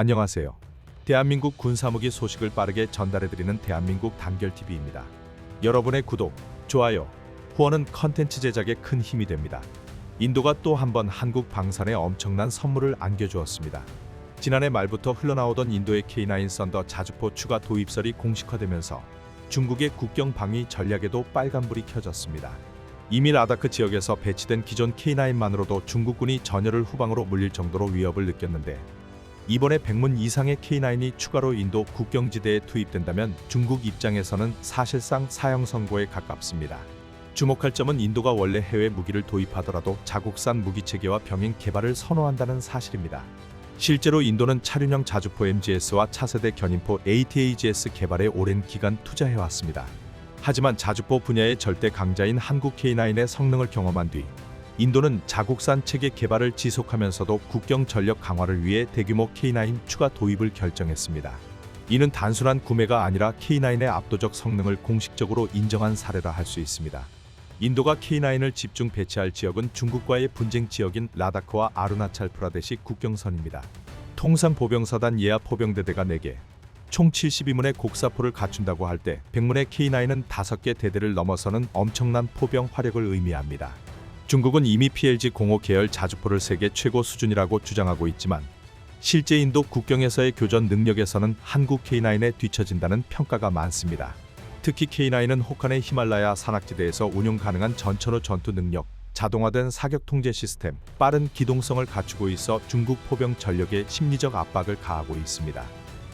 안녕하세요. 대한민국 군사무기 소식을 빠르게 전달해드리는 대한민국 단결TV입니다. 여러분의 구독, 좋아요, 후원은 컨텐츠 제작에 큰 힘이 됩니다. 인도가 또 한 번 한국 방산에 엄청난 선물을 안겨주었습니다. 지난해 말부터 흘러나오던 인도의 K9 썬더 자주포 추가 도입설이 공식화되면서 중국의 국경 방위 전략에도 빨간불이 켜졌습니다. 이미 라다크 지역에서 배치된 기존 K9만으로도 중국군이 전열을 후방으로 물릴 정도로 위협을 느꼈는데 이번에 백문 이상의 K9이 추가로 인도 국경지대에 투입된다면 중국 입장에서는 사실상 사형 선고에 가깝습니다. 주목할 점은 인도가 원래 해외 무기를 도입하더라도 자국산 무기 체계와 병행 개발을 선호한다는 사실입니다. 실제로 인도는 차륜형 자주포 MGS와 차세대 견인포 ATAGS 개발에 오랜 기간 투자해왔습니다. 하지만 자주포 분야의 절대 강자인 한국 K9의 성능을 경험한 뒤 인도는 자국산 체계 개발을 지속하면서도 국경 전력 강화를 위해 대규모 K9 추가 도입을 결정했습니다. 이는 단순한 구매가 아니라 K9의 압도적 성능을 공식적으로 인정한 사례라 할 수 있습니다. 인도가 K9을 집중 배치할 지역은 중국과의 분쟁 지역인 라다크와 아루나찰 프라데시 국경선입니다. 통상 보병사단 예하 포병대대가 4개, 총 72문의 곡사포를 갖춘다고 할 때 100문의 K9은 5개 대대를 넘어서는 엄청난 포병 화력을 의미합니다. 중국은 이미 PLG-05 계열 자주포를 세계 최고 수준이라고 주장하고 있지만 실제 인도 국경에서의 교전 능력에서는 한국 K9에 뒤처진다는 평가가 많습니다. 특히 K9은 혹한의 히말라야 산악지대에서 운용 가능한 전천후 전투 능력, 자동화된 사격 통제 시스템, 빠른 기동성을 갖추고 있어 중국 포병 전력에 심리적 압박을 가하고 있습니다.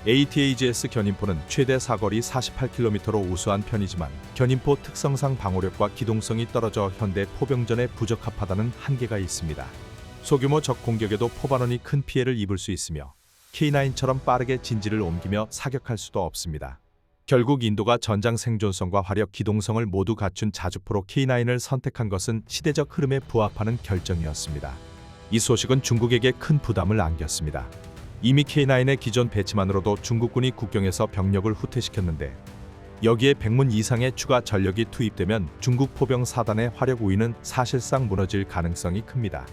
ATAGS 견인포는 최대 사거리 48km로 우수한 편이지만 견인포 특성상 방호력과 기동성이 떨어져 현대 포병전에 부적합하다는 한계가 있습니다. 소규모 적 공격에도 포반원이 큰 피해를 입을 수 있으며 K9처럼 빠르게 진지를 옮기며 사격할 수도 없습니다. 결국 인도가 전장 생존성과 화력 기동성을 모두 갖춘 자주포로 K9을 선택한 것은 시대적 흐름에 부합하는 결정이었습니다. 이 소식은 중국에게 큰 부담을 안겼습니다. 이미 K9의 기존 배치만으로도 중국군이 국경에서 병력을 후퇴시켰는데 여기에 100문 이상의 추가 전력이 투입되면 중국 포병 사단의 화력 우위는 사실상 무너질 가능성이 큽니다.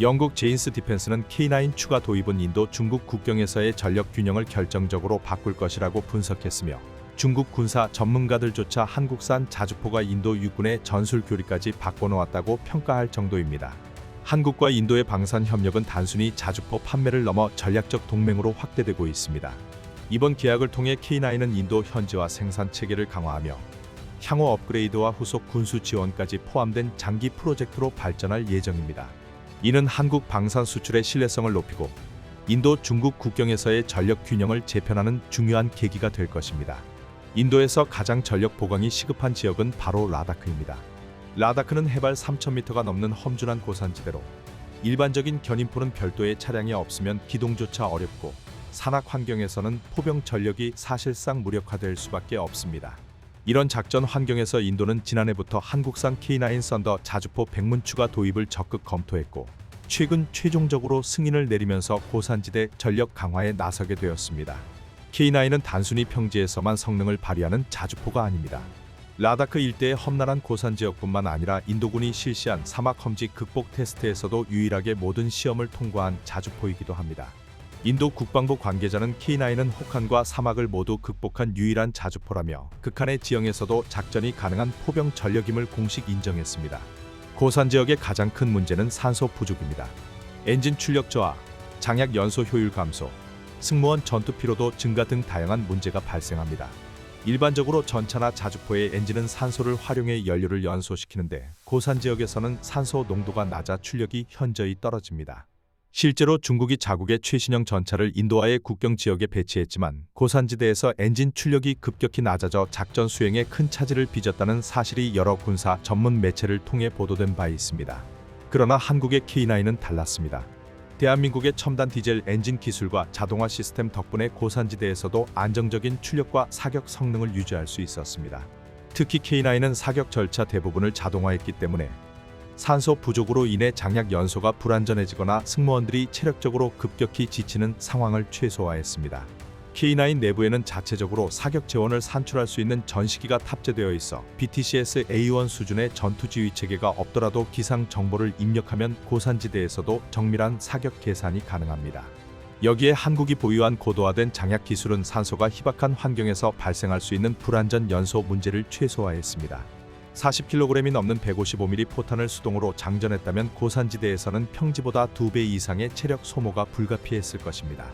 영국 제인스 디펜스는 K9 추가 도입은 인도 중국 국경에서의 전력 균형을 결정적으로 바꿀 것이라고 분석했으며 중국 군사 전문가들조차 한국산 자주포가 인도 육군의 전술 교리까지 바꿔놓았다고 평가할 정도입니다. 한국과 인도의 방산 협력은 단순히 자주포 판매를 넘어 전략적 동맹으로 확대되고 있습니다. 이번 계약을 통해 K9은 인도 현지화 생산 체계를 강화하며 향후 업그레이드와 후속 군수 지원까지 포함된 장기 프로젝트로 발전할 예정입니다. 이는 한국 방산 수출의 신뢰성을 높이고 인도 중국 국경에서의 전력 균형을 재편하는 중요한 계기가 될 것입니다. 인도에서 가장 전력 보강이 시급한 지역은 바로 라다크입니다. 라다크는 해발 3,000m가 넘는 험준한 고산지대로 일반적인 견인포는 별도의 차량이 없으면 기동조차 어렵고 산악 환경에서는 포병 전력이 사실상 무력화될 수밖에 없습니다. 이런 작전 환경에서 인도는 지난해부터 한국산 K9 썬더 자주포 백문 추가 도입을 적극 검토했고 최근 최종적으로 승인을 내리면서 고산지대 전력 강화에 나서게 되었습니다. K9은 단순히 평지에서만 성능을 발휘하는 자주포가 아닙니다. 라다크 일대의 험난한 고산 지역뿐만 아니라 인도군이 실시한 사막 험지 극복 테스트에서도 유일하게 모든 시험을 통과한 자주포이기도 합니다. 인도 국방부 관계자는 K9은 혹한과 사막을 모두 극복한 유일한 자주포라며 극한의 지형에서도 작전이 가능한 포병 전력임을 공식 인정했습니다. 고산 지역의 가장 큰 문제는 산소 부족입니다. 엔진 출력 저하, 장약 연소 효율 감소, 승무원 전투 피로도 증가 등 다양한 문제가 발생합니다. 일반적으로 전차나 자주포의 엔진은 산소를 활용해 연료를 연소시키는데 고산 지역에서는 산소 농도가 낮아 출력이 현저히 떨어집니다. 실제로 중국이 자국의 최신형 전차를 인도와의 국경 지역에 배치했지만 고산지대에서 엔진 출력이 급격히 낮아져 작전 수행에 큰 차질을 빚었다는 사실이 여러 군사 전문 매체를 통해 보도된 바 있습니다. 그러나 한국의 K9은 달랐습니다. 대한민국의 첨단 디젤 엔진 기술과 자동화 시스템 덕분에 고산지대에서도 안정적인 출력과 사격 성능을 유지할 수 있었습니다. 특히 K9은 사격 절차 대부분을 자동화했기 때문에 산소 부족으로 인해 장약 연소가 불안전해지거나 승무원들이 체력적으로 급격히 지치는 상황을 최소화했습니다. K9 내부에는 자체적으로 사격 재원을 산출할 수 있는 전시기가 탑재되어 있어 BTCS A1 수준의 전투 지휘 체계가 없더라도 기상 정보를 입력하면 고산지대에서도 정밀한 사격 계산이 가능합니다. 여기에 한국이 보유한 고도화된 장약 기술은 산소가 희박한 환경에서 발생할 수 있는 불안전 연소 문제를 최소화했습니다. 40kg이 넘는 155mm 포탄을 수동으로 장전했다면 고산지대에서는 평지보다 2배 이상의 체력 소모가 불가피했을 것입니다.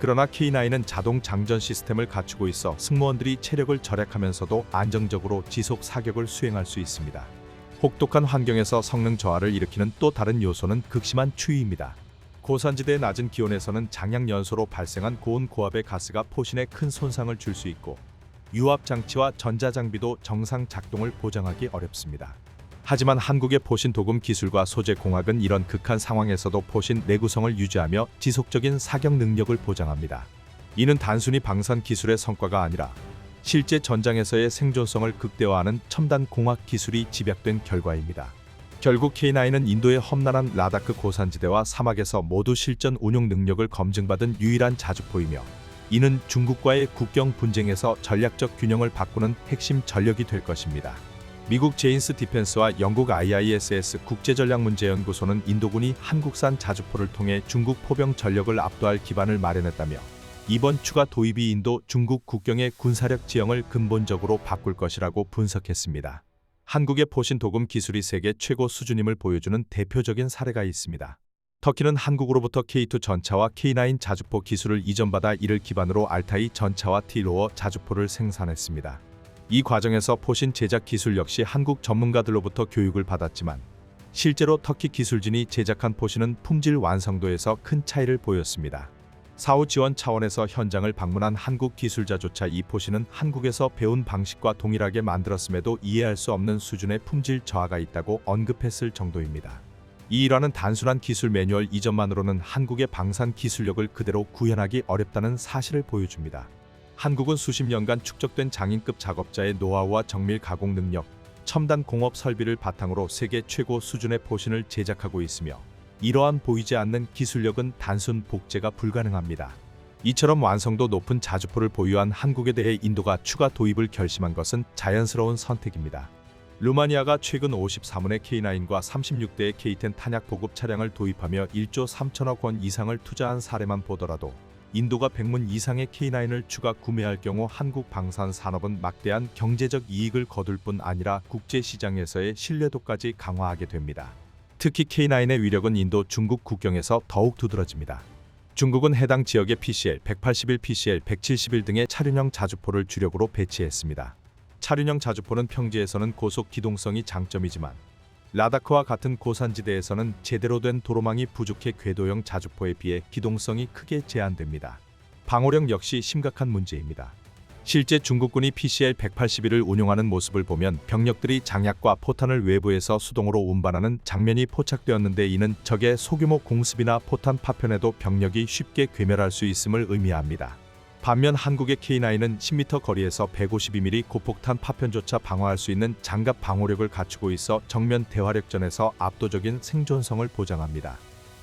그러나 K9은 자동 장전 시스템을 갖추고 있어 승무원들이 체력을 절약하면서도 안정적으로 지속 사격을 수행할 수 있습니다. 혹독한 환경에서 성능 저하를 일으키는 또 다른 요소는 극심한 추위입니다. 고산지대의 낮은 기온에서는 장약 연소로 발생한 고온 고압의 가스가 포신에 큰 손상을 줄 수 있고 유압 장치와 전자 장비도 정상 작동을 보장하기 어렵습니다. 하지만 한국의 포신 도금 기술과 소재 공학은 이런 극한 상황에서도 포신 내구성을 유지하며 지속적인 사격 능력을 보장합니다. 이는 단순히 방산 기술의 성과가 아니라 실제 전장에서의 생존성을 극대화하는 첨단 공학 기술이 집약된 결과입니다. 결국 K9은 인도의 험난한 라다크 고산지대와 사막에서 모두 실전 운용 능력을 검증받은 유일한 자주포이며 이는 중국과의 국경 분쟁에서 전략적 균형을 바꾸는 핵심 전력이 될 것입니다. 미국 제인스 디펜스와 영국 IISS 국제전략문제연구소는 인도군이 한국산 자주포를 통해 중국 포병 전력을 압도할 기반을 마련했다며 이번 추가 도입이 인도 중국 국경의 군사력 지형을 근본적으로 바꿀 것이라고 분석했습니다. 한국의 포신 도금 기술이 세계 최고 수준임을 보여주는 대표적인 사례가 있습니다. 터키는 한국으로부터 K2 전차와 K9 자주포 기술을 이전받아 이를 기반으로 알타이 전차와 T로어 자주포를 생산했습니다. 이 과정에서 포신 제작 기술 역시 한국 전문가들로부터 교육을 받았지만 실제로 터키 기술진이 제작한 포신은 품질 완성도에서 큰 차이를 보였습니다. 사후 지원 차원에서 현장을 방문한 한국 기술자조차 이 포신은 한국에서 배운 방식과 동일하게 만들었음에도 이해할 수 없는 수준의 품질 저하가 있다고 언급했을 정도입니다. 이 일화는 단순한 기술 매뉴얼 이전만으로는 한국의 방산 기술력을 그대로 구현하기 어렵다는 사실을 보여줍니다. 한국은 수십 년간 축적된 장인급 작업자의 노하우와 정밀 가공 능력, 첨단 공업 설비를 바탕으로 세계 최고 수준의 포신을 제작하고 있으며 이러한 보이지 않는 기술력은 단순 복제가 불가능합니다. 이처럼 완성도 높은 자주포를 보유한 한국에 대해 인도가 추가 도입을 결심한 것은 자연스러운 선택입니다. 루마니아가 최근 53원의 K9과 36대의 K10 탄약 보급 차량을 도입하며 1조 3천억 원 이상을 투자한 사례만 보더라도 인도가 100문 이상의 K9을 추가 구매할 경우 한국 방산 산업은 막대한 경제적 이익을 거둘 뿐 아니라 국제 시장에서의 신뢰도까지 강화하게 됩니다. 특히 K9의 위력은 인도 중국 국경에서 더욱 두드러집니다. 중국은 해당 지역에 PCL 181, PCL 171 등의 차륜형 자주포를 주력으로 배치했습니다. 차륜형 자주포는 평지에서는 고속 기동성이 장점이지만 라다크와 같은 고산지대에서는 제대로 된 도로망이 부족해 궤도형 자주포에 비해 기동성이 크게 제한됩니다. 방호력 역시 심각한 문제입니다. 실제 중국군이 PCL 181을 운용하는 모습을 보면 병력들이 장약과 포탄을 외부에서 수동으로 운반하는 장면이 포착되었는데 이는 적의 소규모 공습이나 포탄 파편에도 병력이 쉽게 괴멸할 수 있음을 의미합니다. 반면 한국의 K9은 10m 거리에서 152mm 고폭탄 파편조차 방어할 수 있는 장갑 방호력을 갖추고 있어 정면 대화력전에서 압도적인 생존성을 보장합니다.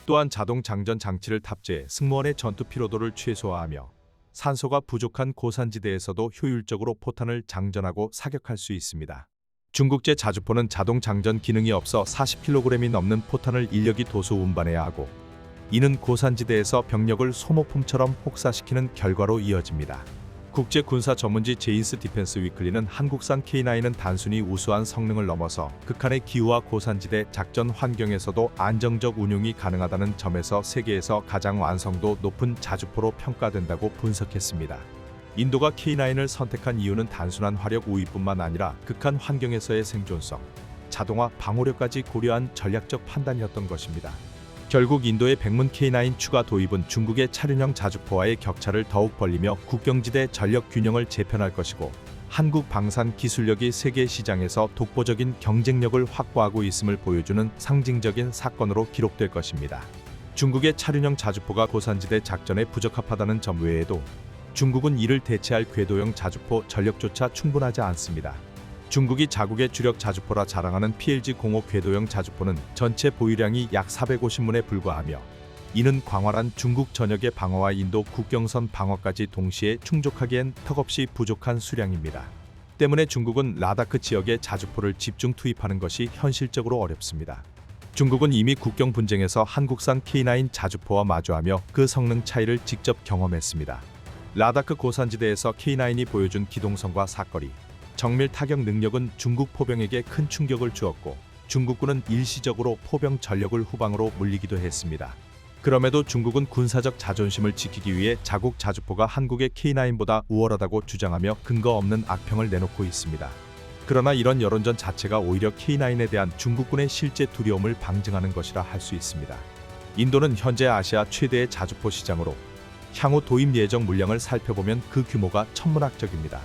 또한 자동 장전 장치를 탑재해 승무원의 전투 피로도를 최소화하며 산소가 부족한 고산지대에서도 효율적으로 포탄을 장전하고 사격할 수 있습니다. 중국제 자주포는 자동 장전 기능이 없어 40kg이 넘는 포탄을 인력이 도수 운반해야 하고 이는 고산지대에서 병력을 소모품처럼 혹사시키는 결과로 이어집니다. 국제 군사 전문지 제인스 디펜스 위클리는 한국산 K9은 단순히 우수한 성능을 넘어서 극한의 기후와 고산지대 작전 환경에서도 안정적 운용이 가능하다는 점에서 세계에서 가장 완성도 높은 자주포로 평가된다고 분석했습니다. 인도가 K9을 선택한 이유는 단순한 화력 우위뿐만 아니라 극한 환경에서의 생존성, 자동화, 방호력까지 고려한 전략적 판단이었던 것입니다. 결국 인도의 백문 K9 추가 도입은 중국의 차륜형 자주포와의 격차를 더욱 벌리며 국경지대 전력 균형을 재편할 것이고 한국 방산 기술력이 세계 시장에서 독보적인 경쟁력을 확보하고 있음을 보여주는 상징적인 사건으로 기록될 것입니다. 중국의 차륜형 자주포가 고산지대 작전에 부적합하다는 점 외에도 중국은 이를 대체할 궤도형 자주포 전력조차 충분하지 않습니다. 중국이 자국의 주력 자주포라 자랑하는 PLG-05 궤도형 자주포는 전체 보유량이 약 450문에 불과하며 이는 광활한 중국 전역의 방어와 인도 국경선 방어까지 동시에 충족하기엔 턱없이 부족한 수량입니다. 때문에 중국은 라다크 지역에 자주포를 집중 투입하는 것이 현실적으로 어렵습니다. 중국은 이미 국경 분쟁에서 한국산 K9 자주포와 마주하며 그 성능 차이를 직접 경험했습니다. 라다크 고산지대에서 K9이 보여준 기동성과 사거리, 정밀 타격 능력은 중국 포병에게 큰 충격을 주었고 중국군은 일시적으로 포병 전력을 후방으로 물리기도 했습니다. 그럼에도 중국은 군사적 자존심을 지키기 위해 자국 자주포가 한국의 K9보다 우월하다고 주장하며 근거 없는 악평을 내놓고 있습니다. 그러나 이런 여론전 자체가 오히려 K9에 대한 중국군의 실제 두려움을 방증하는 것이라 할 수 있습니다. 인도는 현재 아시아 최대의 자주포 시장으로 향후 도입 예정 물량을 살펴보면 그 규모가 천문학적입니다.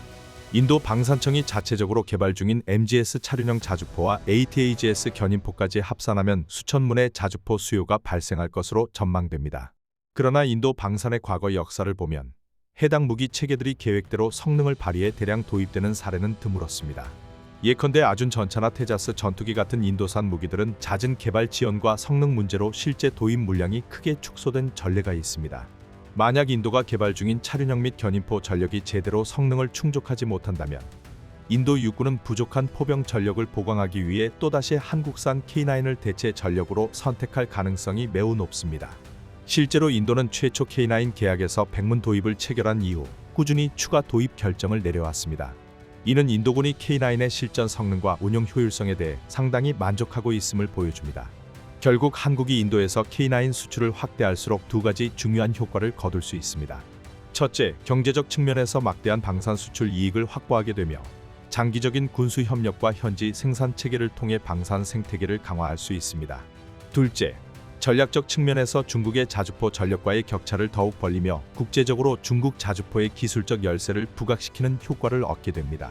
인도 방산청이 자체적으로 개발 중인 MGS 차륜형 자주포와 ATAGS 견인포까지 합산하면 수천 문의 자주포 수요가 발생할 것으로 전망됩니다. 그러나 인도 방산의 과거 역사를 보면 해당 무기 체계들이 계획대로 성능을 발휘해 대량 도입되는 사례는 드물었습니다. 예컨대 아준 전차나 테자스 전투기 같은 인도산 무기들은 잦은 개발 지연과 성능 문제로 실제 도입 물량이 크게 축소된 전례가 있습니다. 만약 인도가 개발 중인 차륜형 및 견인포 전력이 제대로 성능을 충족하지 못한다면 인도 육군은 부족한 포병 전력을 보강하기 위해 또다시 한국산 K9을 대체 전력으로 선택할 가능성이 매우 높습니다. 실제로 인도는 최초 K9 계약에서 백문 도입을 체결한 이후 꾸준히 추가 도입 결정을 내려왔습니다. 이는 인도군이 K9의 실전 성능과 운용 효율성에 대해 상당히 만족하고 있음을 보여줍니다. 결국 한국이 인도에서 K9 수출을 확대할수록 두 가지 중요한 효과를 거둘 수 있습니다. 첫째, 경제적 측면에서 막대한 방산 수출 이익을 확보하게 되며 장기적인 군수 협력과 현지 생산 체계를 통해 방산 생태계를 강화할 수 있습니다. 둘째, 전략적 측면에서 중국의 자주포 전력과의 격차를 더욱 벌리며 국제적으로 중국 자주포의 기술적 열세를 부각시키는 효과를 얻게 됩니다.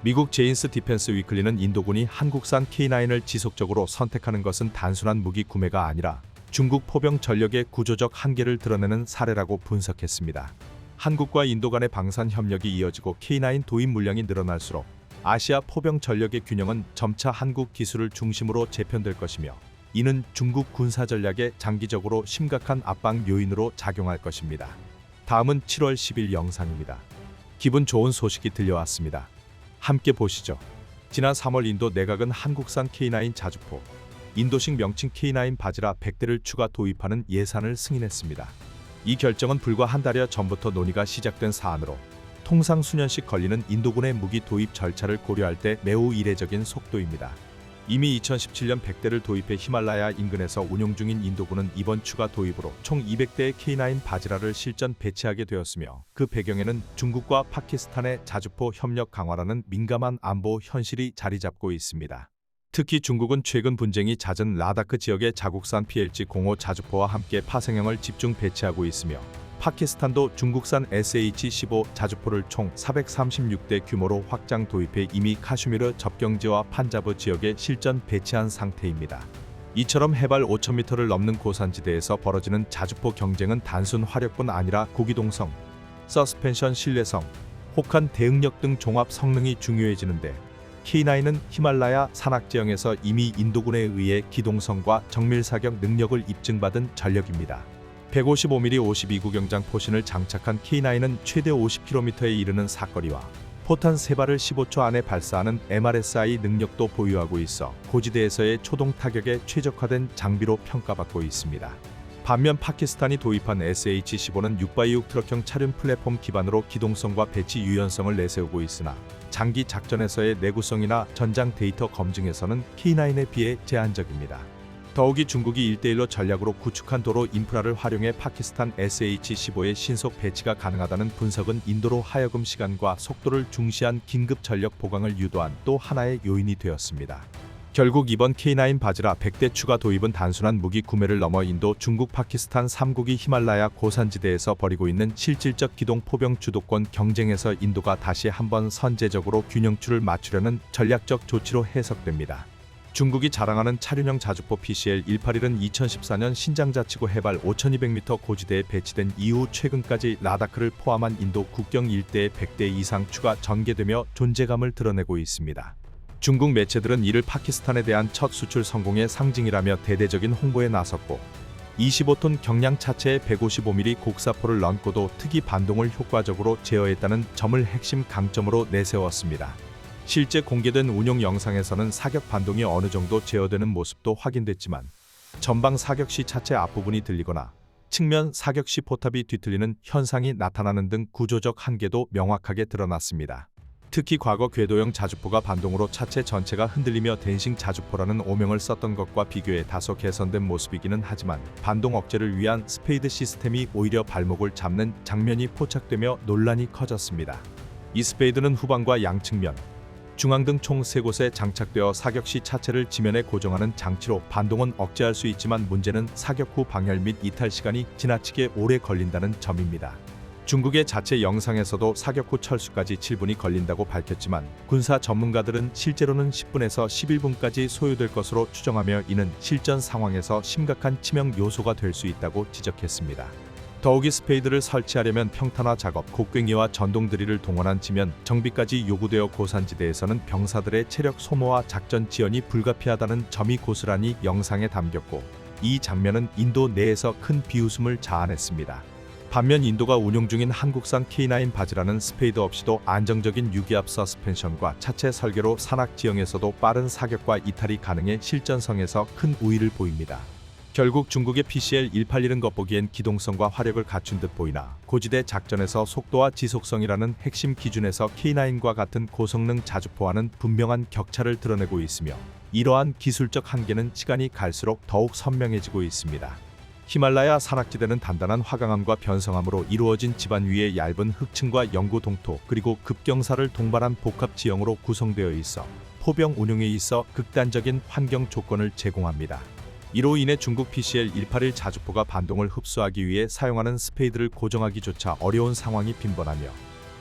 미국 제인스 디펜스 위클리는 인도군이 한국산 K9을 지속적으로 선택하는 것은 단순한 무기 구매가 아니라 중국 포병 전력의 구조적 한계를 드러내는 사례라고 분석했습니다. 한국과 인도 간의 방산 협력이 이어지고 K9 도입 물량이 늘어날수록 아시아 포병 전력의 균형은 점차 한국 기술을 중심으로 재편될 것이며 이는 중국 군사 전략에 장기적으로 심각한 압박 요인으로 작용할 것입니다. 다음은 7월 10일 영상입니다. 기분 좋은 소식이 들려왔습니다. 함께 보시죠. 지난 3월 인도 내각은 한국산 K9 자주포, 인도식 명칭 K9 바지라 100대를 추가 도입하는 예산을 승인했습니다. 이 결정은 불과 한 달여 전부터 논의가 시작된 사안으로 통상 수년씩 걸리는 인도군의 무기 도입 절차를 고려할 때 매우 이례적인 속도입니다. 이미 2017년 100대를 도입해 히말라야 인근에서 운용 중인 인도군은 이번 추가 도입으로 총 200대의 K9 바지라를 실전 배치하게 되었으며 그 배경에는 중국과 파키스탄의 자주포 협력 강화라는 민감한 안보 현실이 자리 잡고 있습니다. 특히 중국은 최근 분쟁이 잦은 라다크 지역의 자국산 PLG-05 자주포와 함께 파생형을 집중 배치하고 있으며 파키스탄도 중국산 SH-15 자주포를 총 436대 규모로 확장 도입해 이미 카슈미르 접경지와 판자브 지역에 실전 배치한 상태입니다. 이처럼 해발 5,000m를 넘는 고산지대에서 벌어지는 자주포 경쟁은 단순 화력뿐 아니라 고기동성, 서스펜션 신뢰성, 혹한 대응력 등 종합 성능이 중요해지는데 K9은 히말라야 산악지형에서 이미 인도군에 의해 기동성과 정밀 사격 능력을 입증받은 전력입니다. 155mm 52구경장 포신을 장착한 K9은 최대 50km에 이르는 사거리와 포탄 3발을 15초 안에 발사하는 MRSI 능력도 보유하고 있어 고지대에서의 초동 타격에 최적화된 장비로 평가받고 있습니다. 반면 파키스탄이 도입한 SH-15는 6x6 트럭형 차륜 플랫폼 기반으로 기동성과 배치 유연성을 내세우고 있으나 장기 작전에서의 내구성이나 전장 데이터 검증에서는 K9에 비해 제한적입니다. 더욱이 중국이 1대1로 전략으로 구축한 도로 인프라를 활용해 파키스탄 SH-15의 신속 배치가 가능하다는 분석은 인도로 하여금 시간과 속도를 중시한 긴급 전력 보강을 유도한 또 하나의 요인이 되었습니다. 결국 이번 K9 바지라 100대 추가 도입은 단순한 무기 구매를 넘어 인도, 중국, 파키스탄 3국이 히말라야 고산지대에서 벌이고 있는 실질적 기동 포병 주도권 경쟁에서 인도가 다시 한번 선제적으로 균형추를 맞추려는 전략적 조치로 해석됩니다. 중국이 자랑하는 차륜형 자주포 PCL 181은 2014년 신장자치구 해발 5200m 고지대에 배치된 이후 최근까지 라다크를 포함한 인도 국경 일대에 100대 이상 추가 전개되며 존재감을 드러내고 있습니다. 중국 매체들은 이를 파키스탄에 대한 첫 수출 성공의 상징이라며 대대적인 홍보에 나섰고 25톤 경량 차체에 155mm 곡사포를 넣고도 특이 반동을 효과적으로 제어했다는 점을 핵심 강점으로 내세웠습니다. 실제 공개된 운용 영상에서는 사격 반동이 어느 정도 제어되는 모습도 확인됐지만 전방 사격 시 차체 앞부분이 들리거나 측면 사격 시 포탑이 뒤틀리는 현상이 나타나는 등 구조적 한계도 명확하게 드러났습니다. 특히 과거 궤도형 자주포가 반동으로 차체 전체가 흔들리며 댄싱 자주포라는 오명을 썼던 것과 비교해 다소 개선된 모습이기는 하지만 반동 억제를 위한 스페이드 시스템이 오히려 발목을 잡는 장면이 포착되며 논란이 커졌습니다. 이 스페이드는 후방과 양측면, 중앙 등총 3곳에 장착되어 사격 시 차체를 지면에 고정하는 장치로 반동은 억제할 수 있지만 문제는 사격 후 방열 및 이탈 시간이 지나치게 오래 걸린다는 점입니다. 중국의 자체 영상에서도 사격 후 철수까지 7분이 걸린다고 밝혔지만 군사 전문가들은 실제로는 10분에서 11분까지 소요될 것으로 추정하며 이는 실전 상황에서 심각한 치명 요소가 될 수 있다고 지적했습니다. 더욱이 스페이드를 설치하려면 평탄화 작업, 곡괭이와 전동 드릴을 동원한 지면 정비까지 요구되어 고산지대에서는 병사들의 체력 소모와 작전 지연이 불가피하다는 점이 고스란히 영상에 담겼고 이 장면은 인도 내에서 큰 비웃음을 자아냈습니다. 반면 인도가 운용 중인 한국산 K9 바지라는 스페이드 없이도 안정적인 유기압 서스펜션과 차체 설계로 산악 지형에서도 빠른 사격과 이탈이 가능해 실전성에서 큰 우위를 보입니다. 결국 중국의 PCL 181은 겉보기엔 기동성과 화력을 갖춘 듯 보이나 고지대 작전에서 속도와 지속성이라는 핵심 기준에서 K9과 같은 고성능 자주포와는 분명한 격차를 드러내고 있으며 이러한 기술적 한계는 시간이 갈수록 더욱 선명해지고 있습니다. 히말라야 산악지대는 단단한 화강암과 변성암으로 이루어진 지반 위에 얇은 흙층과 영구 동토 그리고 급경사를 동반한 복합 지형으로 구성되어 있어 포병 운용에 있어 극단적인 환경 조건을 제공합니다. 이로 인해 중국 PCL 181 자주포가 반동을 흡수하기 위해 사용하는 스페이드를 고정하기조차 어려운 상황이 빈번하며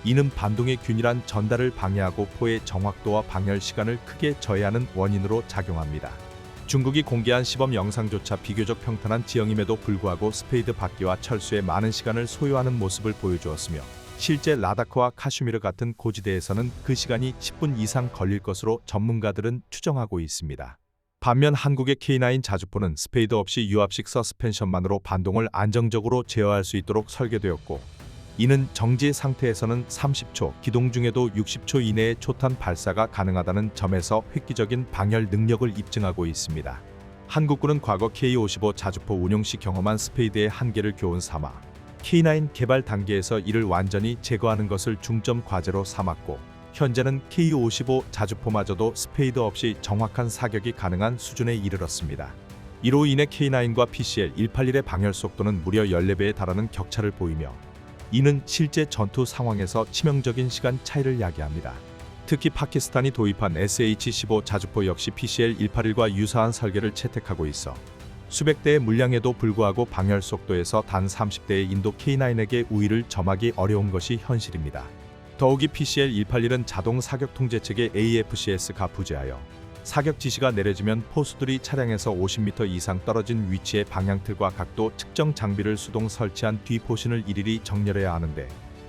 이는 반동의 균일한 전달을 방해하고 포의 정확도와 방열 시간을 크게 저해하는 원인으로 작용합니다. 중국이 공개한 시범 영상조차 비교적 평탄한 지형임에도 불구하고 스페이드 받기와 철수에 많은 시간을 소요하는 모습을 보여주었으며 실제 라다크와 카슈미르 같은 고지대에서는 그 시간이 10분 이상 걸릴 것으로 전문가들은 추정하고 있습니다. 반면 한국의 K9 자주포는 스페이드 없이 유압식 서스펜션만으로 반동을 안정적으로 제어할 수 있도록 설계되었고 이는 정지 상태에서는 30초, 기동 중에도 60초 이내에 초탄 발사가 가능하다는 점에서 획기적인 방열 능력을 입증하고 있습니다. 한국군은 과거 K55 자주포 운용 시 경험한 스페이드의 한계를 교훈 삼아 K9 개발 단계에서 이를 완전히 제거하는 것을 중점 과제로 삼았고 현재는 K55 자주포마저도 스페이드 없이 정확한 사격이 가능한 수준에 이르렀습니다. 이로 인해 K9과 PCL 181의 방열 속도는 무려 14배에 달하는 격차를 보이며 이는 실제 전투 상황에서 치명적인 시간 차이를 야기합니다. 특히 파키스탄이 도입한 SH-15 자주포 역시 PCL 181과 유사한 설계를 채택하고 있어 수백 대의 물량에도 불구하고 방열 속도에서 단 30대의 인도 K9에게 우위를 점하기 어려운 것이 현실입니다. 더욱이 PCL 181은 자동 사격 통제 체계 AFCS가 부재하여 사격 지시가 내려지면 포수들이 차량에서 50m 이상 떨어진 위치의 방향틀과 각도 측정 장비를 수동 설치한 뒤 포신을 일일이 정렬해야 하는데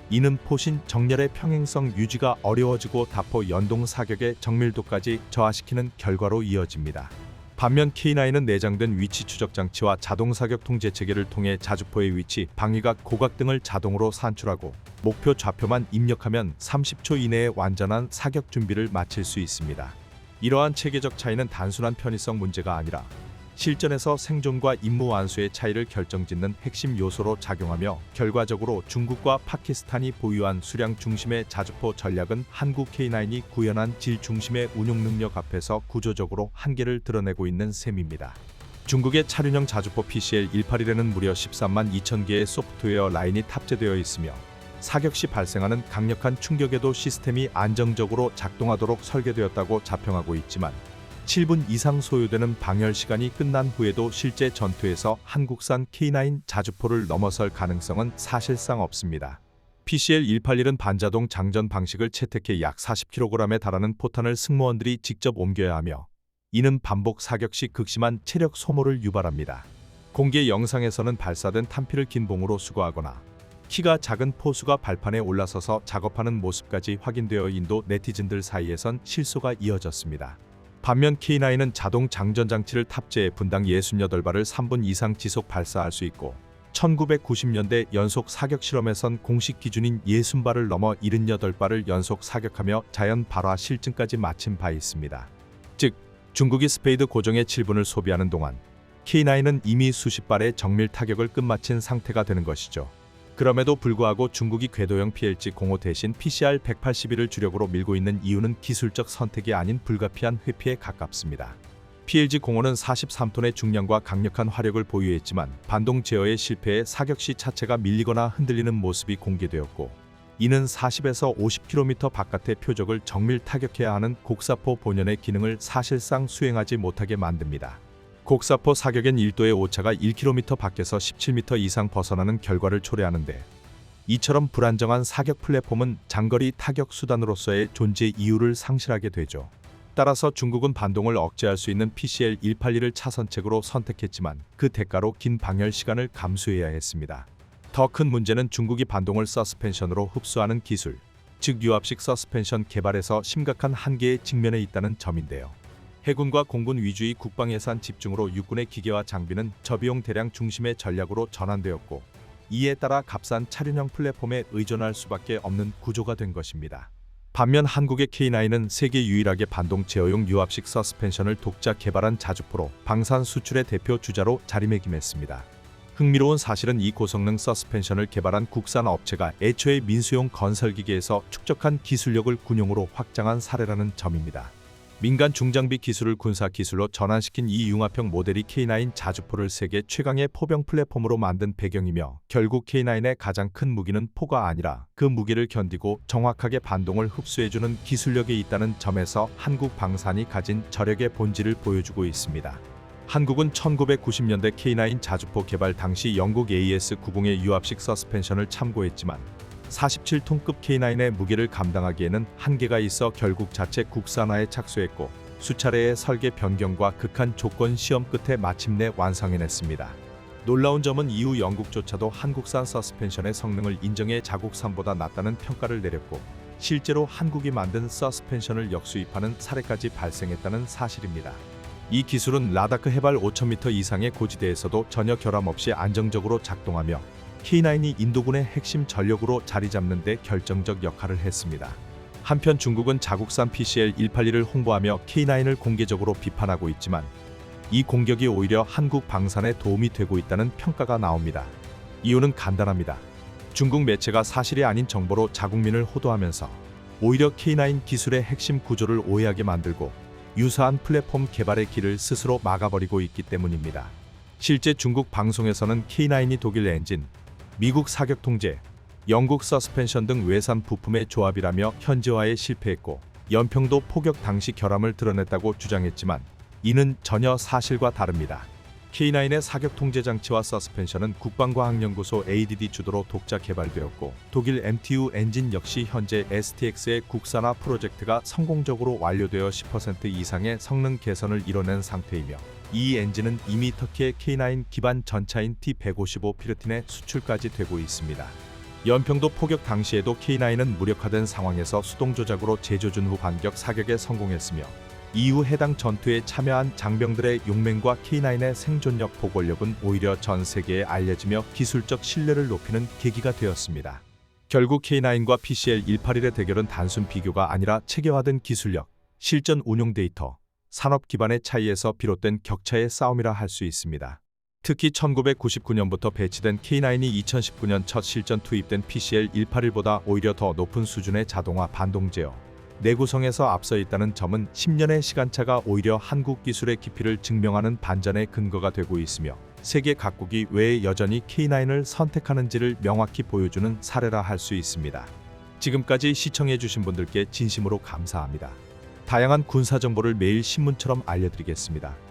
이는 포신 정렬의 평행성 유지가 어려워지고 다포 연동 사격의 정밀도까지 저하시키는 결과로 이어집니다. 반면 K9은 내장된 위치 추적 장치와 자동 사격 통제 체계를 통해 자주포의 위치, 방위각, 고각 등을 자동으로 산출하고 목표 좌표만 입력하면 30초 이내에 완전한 사격 준비를 마칠 수 있습니다. 이러한 체계적 차이는 단순한 편의성 문제가 아니라 실전에서 생존과 임무 완수의 차이를 결정짓는 핵심 요소로 작용하며 결과적으로 중국과 파키스탄이 보유한 수량 중심의 자주포 전략은 한국 K9이 구현한 질 중심의 운용 능력 앞에서 구조적으로 한계를 드러내고 있는 셈입니다. 중국의 차륜형 자주포 PCL 181에는 무려 13만 2천 개의 소프트웨어 라인이 탑재되어 있으며 사격 시 발생하는 강력한 충격에도 시스템이 안정적으로 작동하도록 설계되었다고 자평하고 있지만 7분 이상 소요되는 방열 시간이 끝난 후에도 실제 전투에서 한국산 K9 자주포를 넘어설 가능성은 사실상 없습니다. PCL 181은 반자동 장전 방식을 채택해 약 40kg에 달하는 포탄을 승무원들이 직접 옮겨야 하며 이는 반복 사격 시 극심한 체력 소모를 유발합니다. 공개 영상에서는 발사된 탄피를 긴 봉으로 수거하거나 키가 작은 포수가 발판에 올라서서 작업하는 모습까지 확인되어 인도 네티즌들 사이에선 실소가 이어졌습니다. 반면 K9은 자동 장전 장치를 탑재해 분당 68발을 3분 이상 지속 발사할 수 있고 1990년대 연속 사격 실험에선 공식 기준인 60발을 넘어 78발을 연속 사격하며 자연 발화 실증까지 마친 바 있습니다. 즉 중국이 스페이드 고정의 7분을 소비하는 동안 K9은 이미 수십 발의 정밀 타격을 끝마친 상태가 되는 것이죠. 그럼에도 불구하고 중국이 궤도형 PLG-05 대신 PCR 181을 주력으로 밀고 있는 이유는 기술적 선택이 아닌 불가피한 회피에 가깝습니다. PLG-05는 43톤의 중량과 강력한 화력을 보유했지만 반동 제어의 실패에 사격 시 차체가 밀리거나 흔들리는 모습이 공개되었고 이는 40에서 50km 바깥의 표적을 정밀 타격해야 하는 곡사포 본연의 기능을 사실상 수행하지 못하게 만듭니다. 곡사포 사격엔 1도의 오차가 1km 밖에서 17m 이상 벗어나는 결과를 초래하는데 이처럼 불안정한 사격 플랫폼은 장거리 타격 수단으로서의 존재 이유를 상실하게 되죠. 따라서 중국은 반동을 억제할 수 있는 PCL 181을 차선책으로 선택했지만 그 대가로 긴 방열 시간을 감수해야 했습니다. 더 큰 문제는 중국이 반동을 서스펜션으로 흡수하는 기술, 즉 유압식 서스펜션 개발에서 심각한 한계에 직면해 있다는 점인데요. 해군과 공군 위주의 국방 예산 집중으로 육군의 기계와 장비는 저비용 대량 중심의 전략으로 전환되었고 이에 따라 값싼 차륜형 플랫폼에 의존할 수밖에 없는 구조가 된 것입니다. 반면 한국의 K9은 세계 유일하게 반동 제어용 유압식 서스펜션을 독자 개발한 자주포로 방산 수출의 대표 주자로 자리매김했습니다. 흥미로운 사실은 이 고성능 서스펜션을 개발한 국산 업체가 애초에 민수용 건설기계에서 축적한 기술력을 군용으로 확장한 사례라는 점입니다. 민간 중장비 기술을 군사 기술로 전환시킨 이 융합형 모델이 K9 자주포를 세계 최강의 포병 플랫폼으로 만든 배경이며 결국 K9의 가장 큰 무기는 포가 아니라 그 무기를 견디고 정확하게 반동을 흡수해주는 기술력이 있다는 점에서 한국 방산이 가진 저력의 본질을 보여주고 있습니다. 한국은 1990년대 K9 자주포 개발 당시 영국 AS90의 유압식 서스펜션을 참고했지만 47톤급 K9의 무게를 감당하기에는 한계가 있어 결국 자체 국산화에 착수했고 수차례의 설계 변경과 극한 조건 시험 끝에 마침내 완성해냈습니다. 놀라운 점은 이후 영국조차도 한국산 서스펜션의 성능을 인정해 자국산보다 낫다는 평가를 내렸고 실제로 한국이 만든 서스펜션을 역수입하는 사례까지 발생했다는 사실입니다. 이 기술은 라다크 해발 5,000m 이상의 고지대에서도 전혀 결함 없이 안정적으로 작동하며 K9이 인도군의 핵심 전력으로 자리 잡는 데 결정적 역할을 했습니다. 한편 중국은 자국산 PCL 181을 홍보하며 K9을 공개적으로 비판하고 있지만 이 공격이 오히려 한국 방산에 도움이 되고 있다는 평가가 나옵니다. 이유는 간단합니다. 중국 매체가 사실이 아닌 정보로 자국민을 호도하면서 오히려 K9 기술의 핵심 구조를 오해하게 만들고 유사한 플랫폼 개발의 길을 스스로 막아버리고 있기 때문입니다. 실제 중국 방송에서는 K9이 독일 엔진, 미국 사격 통제, 영국 서스펜션 등 외산 부품의 조합이라며 현지화에 실패했고 연평도 포격 당시 결함을 드러냈다고 주장했지만 이는 전혀 사실과 다릅니다. K9의 사격 통제 장치와 서스펜션은 국방과학연구소 ADD 주도로 독자 개발되었고 독일 MTU 엔진 역시 현재 STX의 국산화 프로젝트가 성공적으로 완료되어 10% 이상의 성능 개선을 이뤄낸 상태이며 이 엔진은 이미 터키의 K9 기반 전차인 T155 피르틴에 수출까지 되고 있습니다. 연평도 포격 당시에도 K9은 무력화된 상황에서 수동 조작으로 재조준 후 반격 사격에 성공했으며 이후 해당 전투에 참여한 장병들의 용맹과 K9의 생존력 보궐력은 오히려 전 세계에 알려지며 기술적 신뢰를 높이는 계기가 되었습니다. 결국 K9과 PCL 181의 대결은 단순 비교가 아니라 체계화된 기술력, 실전 운용 데이터, 산업 기반의 차이에서 비롯된 격차의 싸움이라 할 수 있습니다. 특히 1999년부터 배치된 K9이 2019년 첫 실전 투입된 PCL 181보다 오히려 더 높은 수준의 자동화 반동 제어, 내구성에서 앞서 있다는 점은 10년의 시간차가 오히려 한국 기술의 깊이를 증명하는 반전의 근거가 되고 있으며 세계 각국이 왜 여전히 K9을 선택하는지를 명확히 보여주는 사례라 할 수 있습니다. 지금까지 시청해주신 분들께 진심으로 감사합니다. 다양한 군사 정보를 매일 신문처럼 알려드리겠습니다.